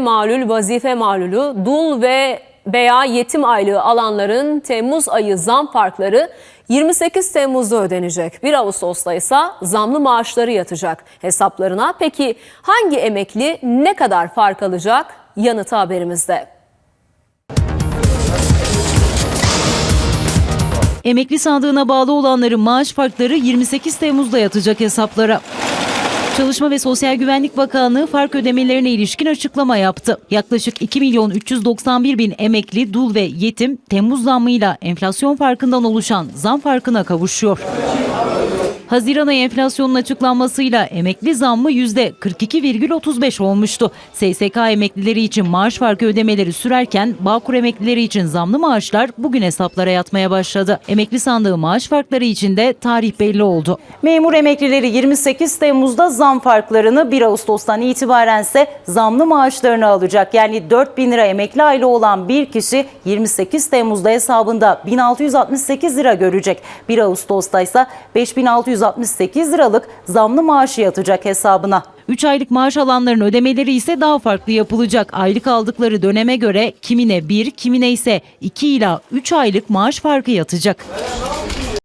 malul, vazife malulu, dul ve veya yetim aylığı alanların Temmuz ayı zam farkları 28 Temmuz'da ödenecek. 1 Ağustos'ta ise zamlı maaşları yatacak hesaplarına. Peki hangi emekli ne kadar fark alacak? Yanıtı haberimizde. Emekli sandığına bağlı olanların maaş farkları 28 Temmuz'da yatacak hesaplara. Çalışma ve Sosyal Güvenlik Bakanlığı fark ödemelerine ilişkin açıklama yaptı. Yaklaşık 2 milyon 391 bin emekli, dul ve yetim Temmuz zammıyla enflasyon farkından oluşan zam farkına kavuşuyor. Haziran ayı enflasyonun açıklanmasıyla emekli zammı %42,35 olmuştu. SSK emeklileri için maaş farkı ödemeleri sürerken Bağkur emeklileri için zamlı maaşlar bugün hesaplara yatmaya başladı. Emekli sandığı maaş farkları için de tarih belli oldu. Memur emeklileri 28 Temmuz'da zam farklarını 1 Ağustos'tan itibaren ise zamlı maaşlarını alacak. Yani 4 bin lira emekli aylığı olan bir kişi 28 Temmuz'da hesabında 1668 lira görecek. 1 Ağustos'ta ise 5668 liralık zamlı maaşı yatacak hesabına. 3 aylık maaş alanların ödemeleri ise daha farklı yapılacak. Aylık aldıkları döneme göre kimine 1, kimine ise 2 ila 3 aylık maaş farkı yatacak.